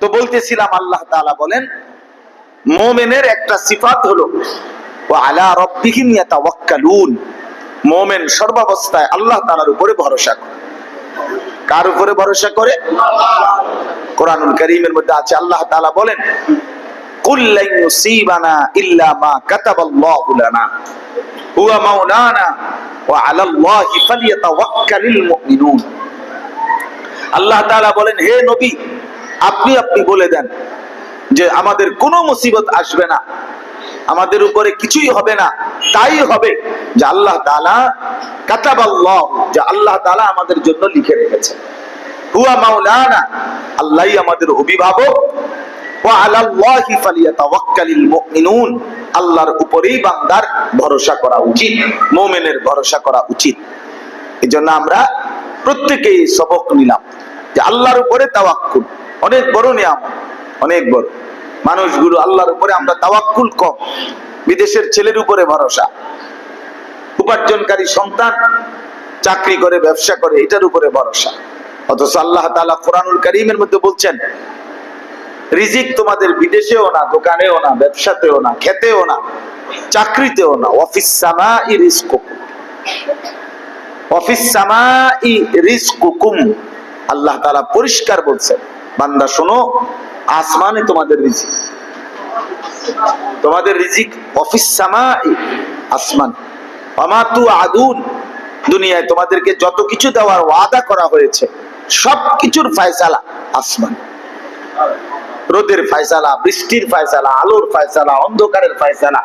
তো বলতেছিলাম, আল্লাহ তালা বলেন, মোমেনের একটা সিফাত হলো আলা ইয়াতাওয়াক্কালুন। মোমেন সর্বাবস্থায় আল্লাহ তাআলার উপরে ভরসা করে। কার উপরে ভরসা করে? কোরআনুল কারীমের মধ্যে আছে, আল্লাহ তাআলা বলেন ইল্লা মা লানা। হুয়া মাওলানা। ওয়া আলাল্লাহি ফালইয়াতাওয়াক্কালিল মুমিনুন। আল্লাহ তাআলা বলেন, হে নবী আপনি আপনি বলে দেন যে আমাদের কোনো মুসিবত আসবে না। আমাদের উপরে কিছুই হবে না। তাই হবে যে আল্লাহ তাআলা কাতাবাল্লাহ, যে আল্লাহ তাআলা আমাদের জন্য লিখে রেখেছে হুয়া মাওলানা, আল্লাহই আমাদের অভিভাবক। আল্লাহর উপরেই বান্দার ভরসা করা উচিত, মুমিনের ভরসা করা উচিত। এজন্য আমরা প্রত্যেকেই সবক নিলাম যে আল্লাহর উপরে তাওয়াক্কুল। অনেক বড় নিয়ামত অনেক বড়। মানুষগুলো আল্লাহর উপরে আমরা তাওয়াক্কুল কম, বিদেশের ছেলের উপরে ভরসা। উপার্জনকারী সন্তান চাকরি করে, ব্যবসা করে, এটার উপরে ভরসা। অথচ আল্লাহ তাআলা কোরআনুল কারীমের মধ্যে বলছেন, রিজিক তোমাদের বিদেশেও না, দোকানেও না, ব্যবসাতেও না, খেতেও না, চাকরিতেও না। অফিস সামাই রিজকুকুম। অফিস সামাই রিজকুকুম, আল্লাহ তাআলা পরিষ্কার বলছেন। বান্দা, শোনো, আসমানে তোমাদের রিজিক। তোমাদের রিজিক অফিস সামাই, আসমান। অমাতু আদুন দুনিয়ায় তোমাদেরকে যত কিছু দেওয়ার ওয়াদা করা হয়েছে সব কিছুর ফয়সালা আসমান। রোদের ফায়সালা, বৃষ্টির ফায়সালা, আলোর ফয়সালা, অন্ধকারের ফায়সালা,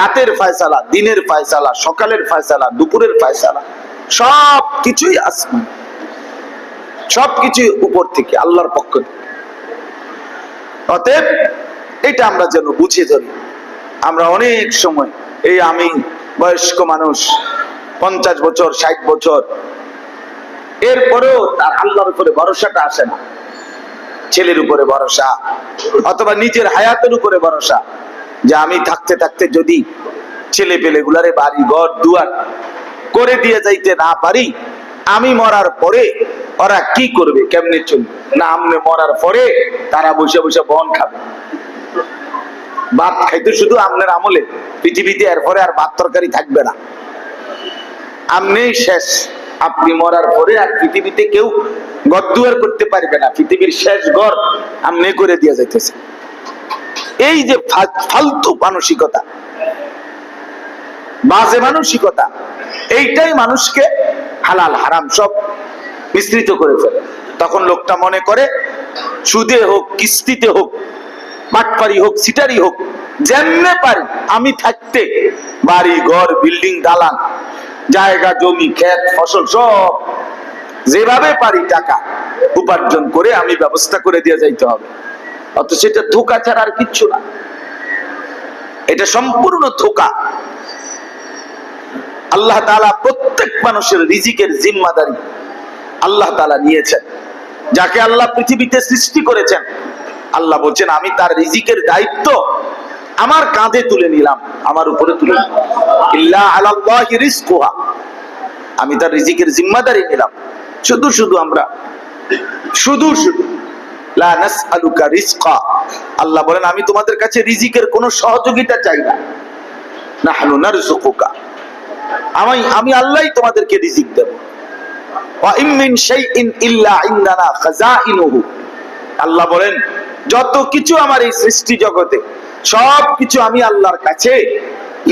রাতের ফয়সালা, দিনের ফায়সালা, সকালের ফায়সালা, দুপুরের ফয়সালা সব কিছুই আসমান। সব কিছুই উপর থেকে, আল্লাহর পক্ষ থেকে। অতএব, এটা আমরা যেন বুঝে ধরি। আমরা অনেক সময় এই আমি বয়স্ক মানুষ, পঞ্চাশ বছর, ষাট বছর, এরপরেও তার আল্লাহর উপরে ভরসাটা আসে না। ছেলের উপরে ভরসা, অথবা নিজের হায়াতের উপরে ভরসা, যে আমি থাকতে থাকতে যদি ছেলে পেলে গুলারে বাড়ি ঘর দুয়ার করে দিয়ে যাইতে না পারি, আমি মরার পরে ওরা কি করবে, কেমনে চলবে? না আমনে মরার পরে তারা বসে বসে বন খাবে। ভাত খাইতে শুধু আমনের আমলে, পৃথিবীতে এরপরে আর ভাত তরকারি থাকবে না। আমনি শেষ। আপনি মরার পরে আর পৃথিবীতে কেউ গদ্দুয়ার করতে পারবে না। পৃথিবীর শেষ ঘর আমনে করে দিয়ে যাইতেছে। এই যে ফালতু মানসিকতা, বাজে মানসিকতা, এইটাই মানুষকে হালাল, হারাম সব মিশ্রিত করে ফেলে। তখন লোকটা মনে করে, সুদে হোক, কিস্তিতে হোক পাটপারি হোক সিটারি হোক, যেমনে পারি, আমি থাকতে, বাড়ি, ঘর, বিল্ডিং, দালান, জায়গা, জমি, ক্ষেত, ফসল সব, যেভাবে পারি টাকা উপার্জন করে আমি ব্যবস্থা করে দিয়ে যাইতে হবে। অত সেটা ধোকা ছাড়া আর কিচ্ছু না। এটা সম্পূর্ণ ধোকা। আল্লাহ তাআলা প্রত্যেক মানুষের রিজিকের জিম্মাদারি আল্লাহ তাআলা নিয়েছেন, যাকে আল্লাহ পৃথিবীতে সৃষ্টি করেছেন। আল্লাহ বলছেন, আমি তার রিজিকের দায়িত্ব আমার কাঁধে তুলে নিলাম, আমার উপরে তুলে আমি তার রিজিকের জিম্মাদারি নিলাম। শুধু শুধু আমরা, শুধু শুধু। আল্লাহ বলেন, আমি তোমাদের কাছে রিজিকের কোনো সহযোগিতা চাই না। নাহনু নারযুকুকা। আমি আমি আল্লাহই তোমাদেরকে রিজিক দেব। আল্লাহ বলেন, যত কিছু আমার এই সৃষ্টি জগতে, সব কিছু আমি আল্লাহর কাছে,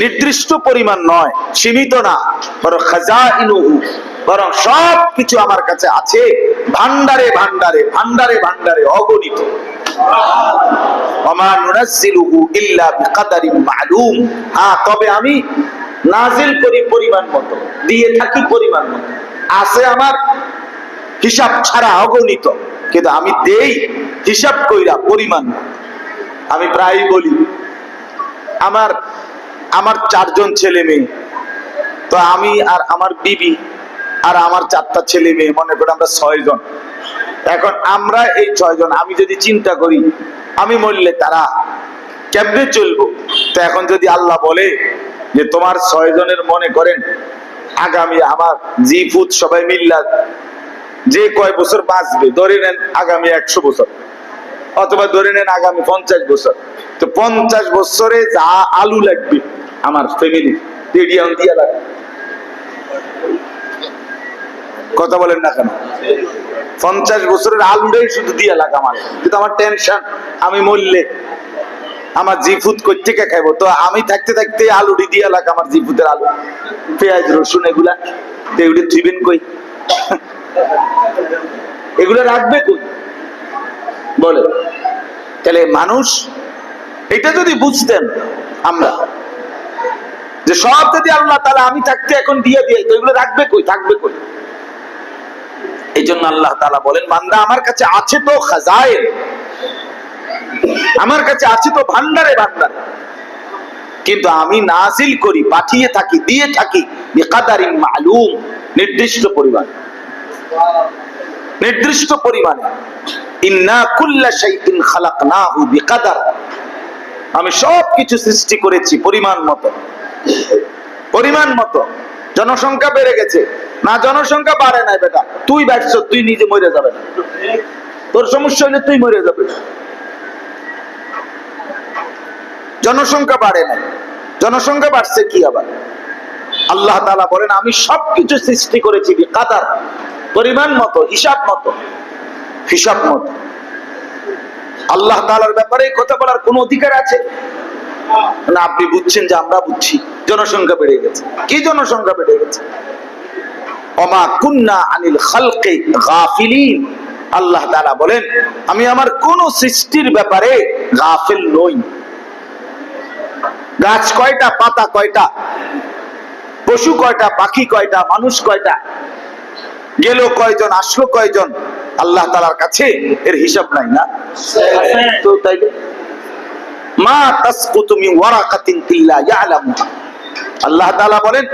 নির্দিষ্ট পরিমাণ নয়, সীমিত না, বরং খাযাইনুহু বরং সব কিছু আমার কাছে আছে ভান্ডারে ভান্ডারে ভান্ডারে ভান্ডারে অগণিত। হ্যাঁ তবে আমি নাজিল করি পরিমাণ মতো, দিয়ে থাকি পরিমাণ মতো। আছে আমার, হিসাব ছাড়া অগণিত। কিন্তু আমি দেই হিসাব কইরা পরিমাণ। আমি প্রায় বলি, আমার আমার চারজন ছেলে মেয়ে। তো আমি আর আমার বিবি আর আমার চারটা ছেলে মেয়ে, মনে করি আমরা ছয় জন এখন আমরা এই ছয় জন আমি যদি চিন্তা করি, আমি মরলে তারা কেমনে চলবো? তো এখন যদি আল্লাহ বলে যে তোমার ছয় জনের মনে করেন আগামী আমার জি ফুত সবাই মিল্লা যে কয় বছর বাঁচবে, ধরে নেন আগামী একশো বছর। অথবা ধরে নেন আগামী পঞ্চাশ বছর। তো পঞ্চাশ বছরে যা আলু লাগবে আমার ফ্যামিলি রেডিয়াম দিয়ে লাগবে। কথা বলেন না কেন? পঞ্চাশ বছরের আলুটাই শুধু দিয়ে লাগ আমার। কিন্তু আমার টেনশন আমি মরলে আমার জিফুত থেকে খাইবো? তো আমি থাকতে থাকতে আলুটি দিয়ে লাগ আমার জিফুতের আলু। পেঁয়াজ, রসুন এগুলা এগুলো থুইবেন কই? এগুলো রাখবে কই? বলে, তাহলে মানুষ এটা যদি বুঝতেন আমরা, যে সব যদি আল্লাহ তাহলে আমি থাকতে এখন দিয়ে দিয়ে, তো এগুলো রাখবে কই? থাকবে কই? এই জন্য আল্লাহ তালা বলেন, বান্দা আমার কাছে আছে তো খাজায়েন, আমার কাছে আছে তো ভান্ডারে ভান্ডারে কিন্তু আমি নাজিল করি, পাঠিয়ে থাকি, দিয়ে থাকি নির্দিষ্ট পরিমাণ। নির্দিষ্ট পরিমাণে। আমি সব কিছু সৃষ্টি করেছি পরিমাণ মতো। পরিমাণ মতো। জনসংখ্যা বেড়ে গেছে। না, জনসংখ্যা বাড়ে নাই বেটা। তুই বাড়ছ, তুই নিজে মরে যাবে তোর সমস্যা হলে তুই মরে যাবে। জনসংখ্যা বাড়ে নাই। জনসংখ্যা বাড়ছে কি আবার? আল্লাহ তাআলা বলেন, আমি সবকিছু সৃষ্টি করেছি কাদার, পরিমাণ মতো, হিসাব মতো হিসাব মতো। আল্লাহ তালার ব্যাপারে কথা বলার কোন অধিকার আছে? না, আপনি বুঝছেন যে আমরা বুঝছি, জনসংখ্যা বেড়ে গেছে। কি জনসংখ্যা বেড়ে গেছে? অমা কুন্না আনিল খালকে গাফিলিন। আল্লাহ তাআলা বলেন, আমি আমার কোন সৃষ্টির ব্যাপারে গাফিল নই। গাছ কয়টা, পাতা কয়টা, পশু কয়টা, পাখি কয়টা, মানুষ কয়টা, গেল কয়জন, আসলো কয়জন, আল্লাহ তালার কাছে এর হিসাব নাই না? তো ইয়ালামুহা আল্লাহ বলেন,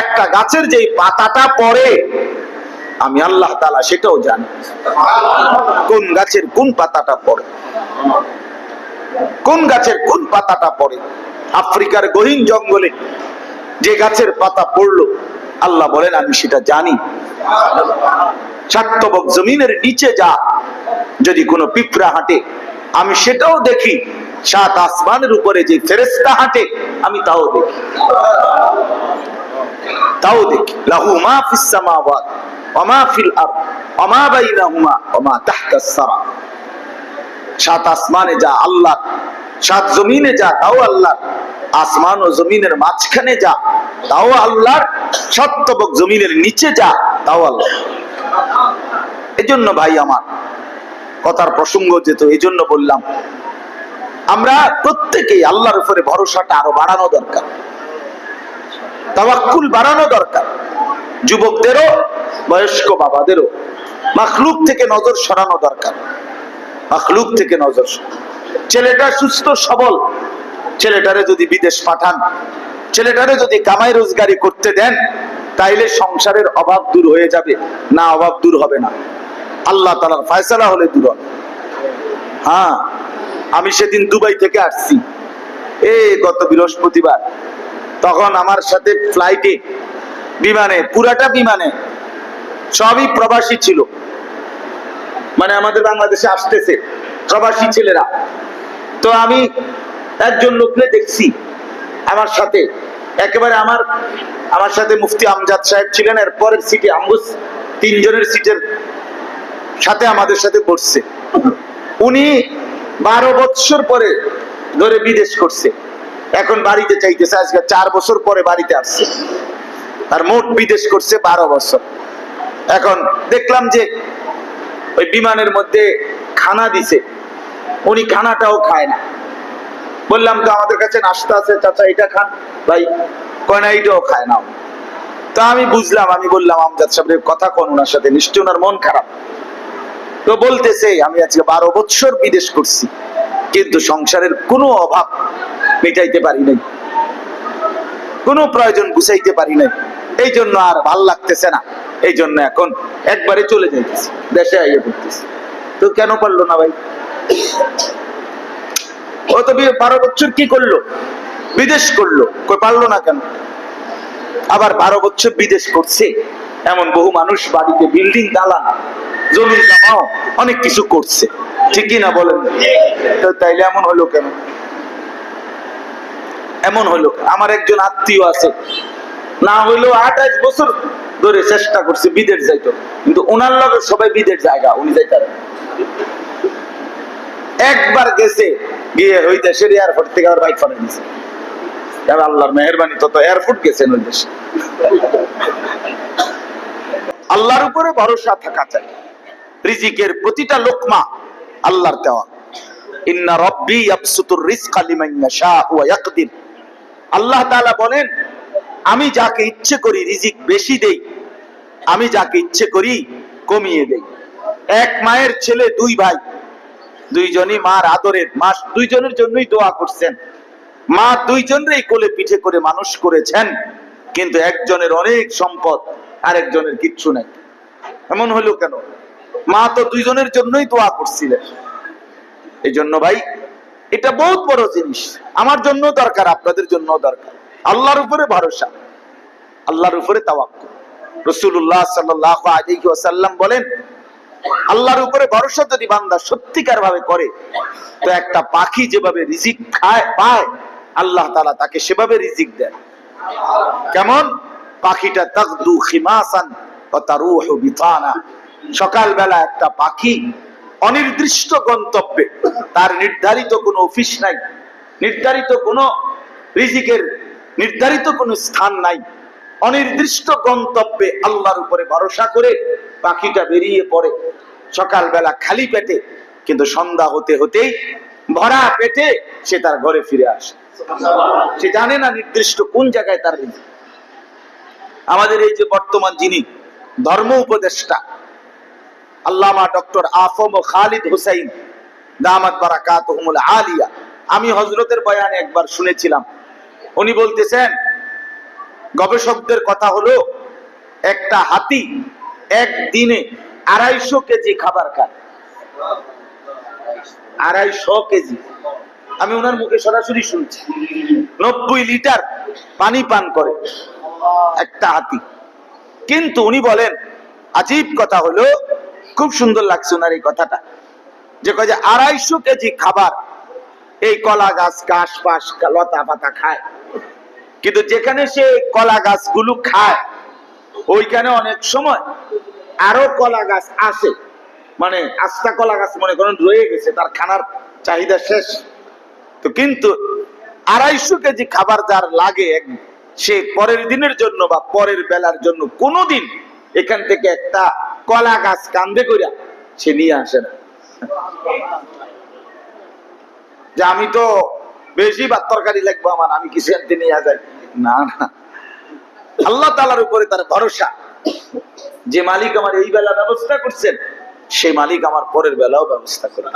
একটা গাছের যে পাতাটা পড়ে, আমি আল্লাহ সেটাও জানি। কোন গাছের কোন পাতাটা পড়ে? কোন গাছের কোন পাতাটা পড়ে? আফ্রিকার গহীন জঙ্গলে যে গাছের পাতা পড়ল, আল্লাহ বলেন, আমি সেটা জানি। সার্থবক জমিনের নিচে যা, যদি কোনো পিঁপড়া হাঁটে, আমি সেটাও দেখি। সাত আসমানের উপরে যে ফেরেস্তা হাঁটে, আমি তাও দেখি। তাও দেখি। লাহু মা ফিস সামাওয়াত, ওয়া ফিল আরদ, ওয়া বাইনাহুমা, ওয়া তাহতাস সারা। সাত আসমানে যা আল্লাহ সাত জমিনে যা, তাও আল্লাহ আসমান ও জমিনের মাঝখানে যা, তাও আল্লাহর। সত্যবক জমিনের নিচে যা, তাও আল্লাহ এজন্য ভাই আমার, কথার প্রসঙ্গ যেত এই জন্য বললাম, আমরা প্রত্যেকেই আল্লাহর উপরে ভরসাটা আরও বাড়ানো দরকার। তাওয়াক্কুল বাড়ানো দরকার। যুবকদেরও, বয়স্ক বাবাদেরও। মাখলুক থেকে নজর সরানো দরকার। মাখলুক থেকে নজর সরানো। ছেলেটা সুস্থ, সবল। ছেলেটারে যদি বিদেশ পাঠান, ছেলেটারে যদি কামাই রোজগারি করতে দেন, তাইলে সংসারের অভাব দূর হয়ে যাবে। না, অভাব দূর হবে না। আল্লাহ তালার ফয়সালা হলে দূর হবে। হ্যাঁ আমি সেদিন দুবাই থেকে আসছি। এ গত বৃহস্পতিবার। তখন আমার সাথে ফ্লাইটে বিমানে, পুরাটা বিমানে, সবই প্রবাসী ছিল। মানে আমাদের বাংলাদেশে আসতেছে। প্রবাসী ছেলেরা। তো আমি একজন লোককে দেখছি আমার সাথে। একেবারে আমার আমার সাথে মুফতি আমজাদ সাহেব ছিলেন, এর পরের সিটে আম্বুস তিনজনের সিটের সাথে আমাদের সাথে বসছে উনি বারো বৎসর পরে ধরে বিদেশ করছে। এখন বাড়িতে চাইতেছে, আজকে চার বছর পরে বাড়িতে আসছে। আর মোট বিদেশ করছে বারো বছর। এখন দেখলাম যে ওই বিমানের মধ্যে খানা দিছে। উনি খানাটাও খায় না। বললাম, তো আমাদের কাছে নাস্তা আছে, চাচা এটা খান। ভাই কয়, না, এইটাও খায় না তো আমি বুঝলাম, আমি বললাম, আমজাদ সাহেবের কথা কোন, ওনার সাথে নিশ্চয় ওনার মন খারাপ। তো বলতেছে, আমি আজকে বারো বছর বিদেশ করছি, কিন্তু সংসারের কোনো অভাব মেটাইতে পারি নাই। কোনো প্রয়োজন বুঝাইতে পারি নাই। এই জন্য আর ভালো লাগতেছে না। এই জন্য এখন একবারে চলে যাইতেছি, দেশে আইয়ে পড়তেছি তো কেন পারল না ভাই? ও তো বারো বছর কি করল? বিদেশ করল। কই পারল না কেন? আবার বারো বছর বিদেশ করছে। এমন বহু মানুষ বাড়িতে বিল্ডিং দালান জমি জমাও অনেক কিছু করছে। ঠিকই না বলেন? তাইলে এমন হলো কেন? এমন হলো আমার একজন আত্মীয় আছে। না হইলেও আঠাশ বছর ধরে চেষ্টা করছে বিদেশ যাইতো। কিন্তু ওনার লগে সবাই বিদেশ জায়গা, উনি যাইতারেন একবার গেছে, গিয়ে ওই দেশের এয়ারপোর্ট থেকে আবার বাইক ফাটাই আর আল্লাহর মেহরবানি তত এয়ারপোর্ট গেছেন ওই দেশে। আল্লাহর উপরে ভরসা থাকা চাই। রিজিকের প্রতিটা লোকমা আল্লাহর দেওয়া। ইন্না রব্বি ইয়াবসুতুর রিজকা লিমান ইয়াশা ওয়া ইয়াকদির। আল্লাহ তাআলা বলেন, আমি যাকে ইচ্ছে করি রিজিক বেশি দেই, আমি যাকে ইচ্ছে করি কমিয়ে দেই। এক মায়ের ছেলে, দুই ভাই দুইজনই মার আদরের। মা দুইজনের জন্যই দোয়া করছেন। মা দুইজনেরই কোলে পিঠে করে মানুষ করেছেন। কিন্তু একজনের অনেক সম্পদ, আরেকজনের কিচ্ছু নাই। এমন হলো কেন? মা তো দুইজনের জন্যই দোয়া করছিলেন। এই জন্য ভাই, এটা বহুত বড় জিনিস। আমার জন্য দরকার, আপনাদের জন্য দরকার। আল্লাহর উপরে ভরসা। আল্লাহর উপরে তাওয়াক্কুল। রাসূলুল্লাহ সাল্লাল্লাহু আলাইহি ওয়াসাল্লাম বলেন আল্লাহর উপরে ভরসা যদি বান্দা সত্যিকার ভাবে করে, তো একটা পাখি যেভাবে রিজিক খায়, পায়, আল্লাহ তাআলা তাকে সেভাবে রিজিক দেয়। কেমন? পাখিটা তাগদু খিমাসান তারুহু বিতানা। সকালবেলা একটা পাখি অনির্দিষ্ট গন্তব্যে, তার নির্ধারিত কোনো অফিস নাই, নির্ধারিত কোনো রিজিকের, নির্ধারিত কোনো স্থান নাই, অনির্দিষ্ট গন্তব্যে আল্লাহর উপরে ভরসা করে পাখিটা বেরিয়ে পড়ে। সকালবেলা খালি পেটে, কিন্তু সন্ধ্যা হতে হতেই ভরা পেটে সে তার ঘরে ফিরে আসে। সে জানে না নির্দিষ্ট কোন জায়গায় তার আমাদের এই যে বর্তমান যিনি ধর্ম উপদেষ্টা, আল্লামা ডক্টর আফম ও খালিদ হুসাইন, দামাত বারাকাতুহুমুল আলিয়া, আমি হজরতের বয়ানে একবার শুনেছিলাম। উনি বলতেছেন, গবেষকদের কথা হলো, একটা হাতি একদিনে আড়াইশো কেজি খাবার খায়। আড়াইশো কেজি। আমি ওনার মুখে সরাসরি শুনছি। নব্বই লিটার পানি পান করে একটা হাতি। কিন্তু উনি বলেন, আজীব কথা হলো, খুব সুন্দর লাগছে ওনার এই কথাটা। যে কয় যে আড়াইশো কেজি খাবার এই কলা গাছ ঘাস পাশ লতা পাতা খায়। কিন্তু যেখানে সে কলা গাছগুলো খায় ওইখানে অনেক সময় আরও কলা গাছ আছে। মানে আস্তা কলা গাছ মনে করেন রয়ে গেছে, তার খানার চাহিদা শেষ। তো কিন্তু আড়াইশো কেজি খাবার যার লাগে সে পরের দিনের জন্য বা পরের বেলার জন্য কোনোদিন এখান থেকে একটা কলা গাছ কান্দে করিয়া সে নিয়ে আসে না। যে আমি তো বেশি বা তরকারি লাগবো আমার, আমি কিছু আনতে নিয়ে যাই? না না। আল্লাহ তালার উপরে তার ভরসা। যে মালিক আমার এই বেলা ব্যবস্থা করছেন, সেই মালিক আমার পরের বেলাও ব্যবস্থা করবে।